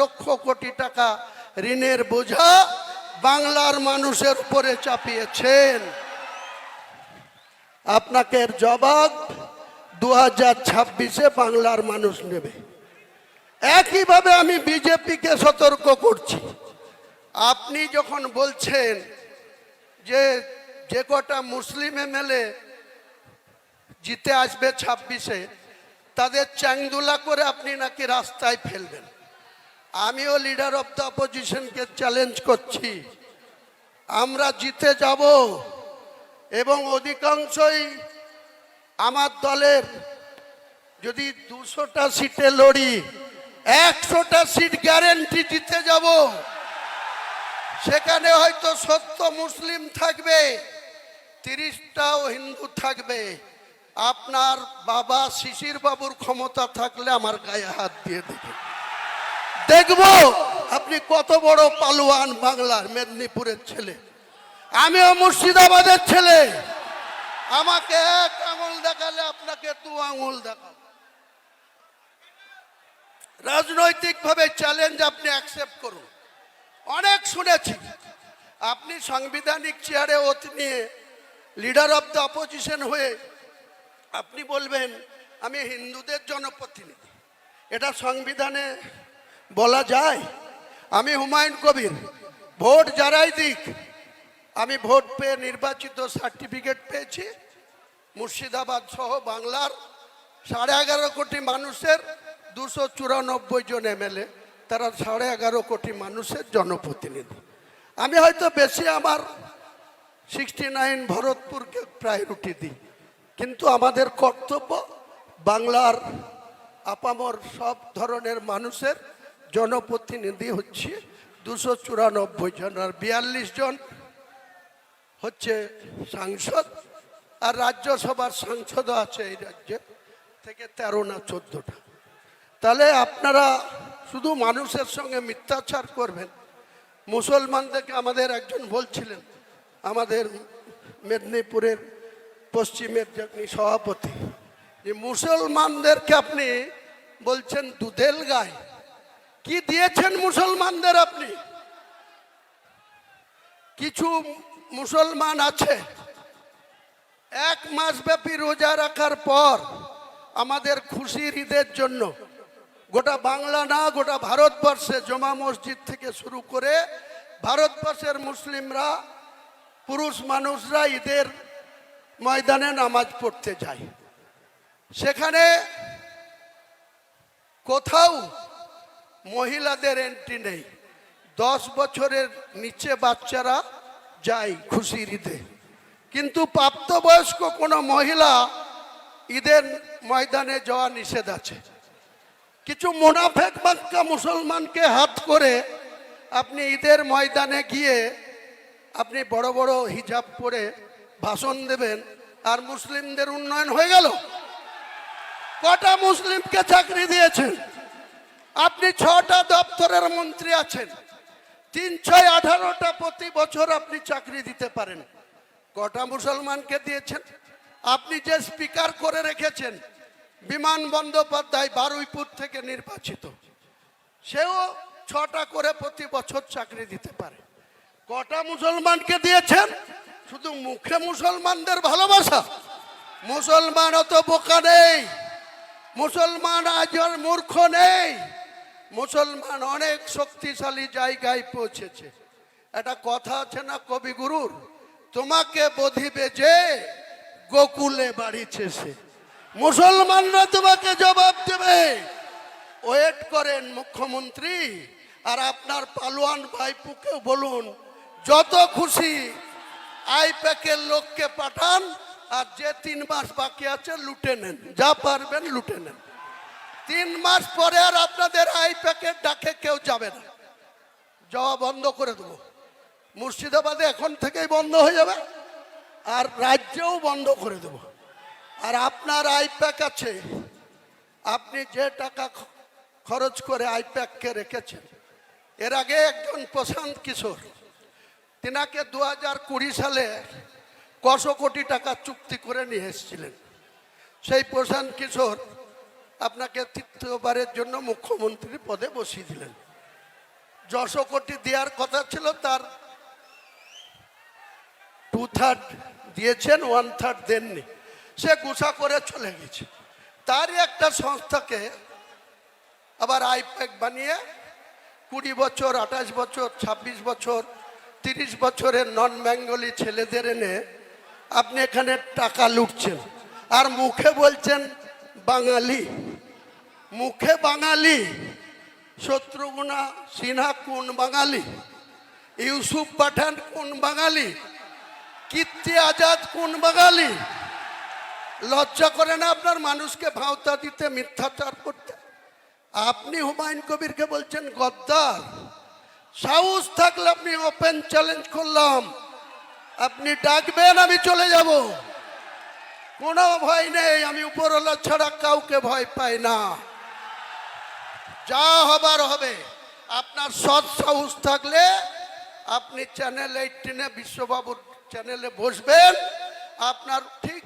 লক্ষ কোটি টাকা ঋণের বোঝা বাংলার মানুষের উপরে চাপিয়েছেন। আপনাকে জবাব দু হাজার ছাব্বিশে বাংলার মানুষ নেবে। একইভাবে আমি বিজেপিকে সতর্ক করছি। আপনি যখন বলছেন যে যে কটা মুসলিম এমএলএ জিতে আসবে ছাব্বিশে, তাদের চ্যাংদুলা করে আপনি নাকি রাস্তায় ফেলবেন। আমিও লিডার অফ দ্য অপোজিশনকে চ্যালেঞ্জ করছি। আমরা জিতে যাব এবং অধিকাংশই আমার দলের যদি দুশোটা সিটে লড়ি, একশোটা সিট গ্যারেন্টি জিতে যাব। সেখানে হয়তো সত্য মুসলিম থাকবে তিরিশটাও হিন্দু থাকবে। আপনার বাবা শিশির বাবুর ক্ষমতা থাকলে আমার গায়ে হাত দিয়ে দেবে। দেখব আপনি কত বড় পালোয়ান বাংলার মেদিনীপুরের ছেলে। আমিও মুর্শিদাবাদের ছেলে। আমাকে এক আঙুল দেখালে আপনাকে দু আঙুল দেখাবো। রাজনৈতিকভাবে চ্যালেঞ্জ আপনি অ্যাকসেপ্ট করুন। অনেক শুনেছি। আপনি সাংবিধানিক চেয়ারে ওত নিয়ে লিডার অফ দ্য অপোজিশন হয়ে আপনি বলবেন, আমি হিন্দুদের জনপ্রতিনিধি। এটা সংবিধানে বলা যায়, আমি হুমায়ুন কবির। ভোট যারাই দিক, আমি ভোট পেয়ে নির্বাচিত সার্টিফিকেট পেয়েছি। মুর্শিদাবাদ সহ বাংলার সাড়ে এগারো কোটি মানুষের দুশো চুরানব্বই জন এমএলএ তারা সাড়ে এগারো কোটি মানুষের জনপ্রতিনিধি। আমি হয়তো বেশি আমার সিক্সটি নাইন ভরতপুরকে প্রায়োরিটি দিই, কিন্তু আমাদের কর্তব্য বাংলার আপামর সব ধরনের মানুষের জনপ্রতিনিধি হচ্ছে দুশো চুরানব্বই জন আর বিয়াল্লিশ জন হচ্ছে সাংসদ আর রাজ্যসভার সাংসদও আছে এই রাজ্যে, থেকে তেরো না চোদ্দটা। তাহলে আপনারা শুধু মানুষের সঙ্গে মিথ্যাচার করবেন। মুসলমানদেরকে আমাদের একজন বলছিলেন, আমাদের মেদিনীপুরের পশ্চিমের যিনি সভাপতি, যে মুসলমানদেরকে আপনি বলছেন দুধেল গায়। কি দিয়েছেন মুসলমানদের আপনি? কিছু মুসলমান আছে। এক মাস ব্যাপী রোজা রাখার পর আমাদের খুশির ঈদের জন্য গোটা বাংলা না, গোটা ভারতবর্ষে জমা মসজিদ থেকে শুরু করে ভারতবর্ষের মুসলিমরা, পুরুষ মানুষরা ঈদের ময়দানে নামাজ পড়তে যায়। সেখানে কোথাও মহিলাদের এন্ট্রি নেই। দশ বছরের নিচে বাচ্চারা যায় খুশির ঈদে। কিন্তু প্রাপ্তবয়স্ক কোনো মহিলা ঈদের ময়দানে যাওয়া নিষেধ আছে। কিছু মোনাফেক বাক্কা মুসলমানকে হাত করে আপনি ঈদের ময়দানে গিয়ে আপনি বড় বড় হিজাব পরে ভাষণ দেবেন আর মুসলিমদের উন্নয়ন হয়ে গেল। কটা মুসলিমকে চাকরি দিয়েছেন? আপনি ছটা দপ্তরের মন্ত্রী আছেন। তিন, ছয়, আঠারোটা প্রতি বছর আপনি চাকরি দিতে পারেন। কটা মুসলমানকে দিয়েছেন? আপনি যে স্পিকার করে রেখেছেন, বিমান বন্দ্যোপাধ্যায় বারুইপুর থেকে নির্বাচিত, সেও ছটা করে প্রতি বছর চাকরি দিতে পারে। কটা মুসলমানকে দিয়েছেন? শুধু মুখে মুসলমানদের ভালোবাসা। মুসলমান অত বোকা নেই। মুসলমান আজ মূর্খ নেই। মুসলমান অনেক শক্তিশালী জায়গায় পৌঁছেছে। একটা কথা আছে না কবিগুরুর তোমাকে বধিবে যে গোকুলে বাড়িছে সে মুসলমানরা তোমাকে জবাব দেবে। ওয়েট করেন মুখ্যমন্ত্রী, আর আপনার পালোয়ান ভাইপুকে বলুন, যত খুশি আইপ্যাকের লোককে পাঠান, আর যে তিন মাস বাকি আছে লুটে নেন। যা পারবেন লুটে নেন। তিন মাস পরে আর আপনাদের আই প্যাকেট ডাকে কেউ যাবে না। যাওয়া বন্ধ করে দেবো। মুর্শিদাবাদে এখন থেকেই বন্ধ হয়ে যাবে আর রাজ্যেও বন্ধ করে দেবো। আর আপনার আই প্যাক আছে। আপনি যে টাকা খরচ করে আই প্যাককে রেখেছেন, এর আগে একজন প্রশান্ত কিশোর, তিনাকে দু হাজার কুড়ি সালে কশো কোটি টাকা চুক্তি করে নিয়ে এসেছিলেন। সেই প্রশান্ত কিশোর আপনাকে তৃতীয়বারের জন্য মুখ্যমন্ত্রী পদে বসিয়ে দিলেন। যশো কোটি দেওয়ার কথা ছিল, তার টু থার্ড দিয়েছেন ওয়ান থার্ড দেননি। সে গুছা করে চলে গেছে। তারই একটা সংস্থাকে আবার আইপ্যাক বানিয়ে কুড়ি বছর, আঠাশ বছর ২৬ বছর, তিরিশ বছরের নন বেঙ্গলি ছেলেদের এনে আপনি এখানে টাকা লুটছেন। আর মুখে বলছেন বাঙালি। মুখে বাঙালি শত্রুঘ্না সিনহা কোন বাঙালি, ইউসুফ পাঠান কোন বাঙালি, কীর্তি আজাদ কোন বাঙালি? লজ্জা করে না আপনার মানুষকে ভাওতা দিতে, মিথ্যাচার করতে? আপনি হুমায়ুন কবিরকে বলছেন, গদ্দার, সাহস থাকলে আপনি ওপেন চ্যালেঞ্জ করলাম। আপনি ডাকবেন, আমি চলে যাব। কোনো ভয় নেই, আমি উপরওয়ালা ছাড়া কাউকে ভয় পাই না। যা হবার হবে। আপনার সৎ সাহস থাকলে আপনি চ্যানেল এইটিনে বিশ্ববাবুর চ্যানেলে বসবেন। আপনার ঠিক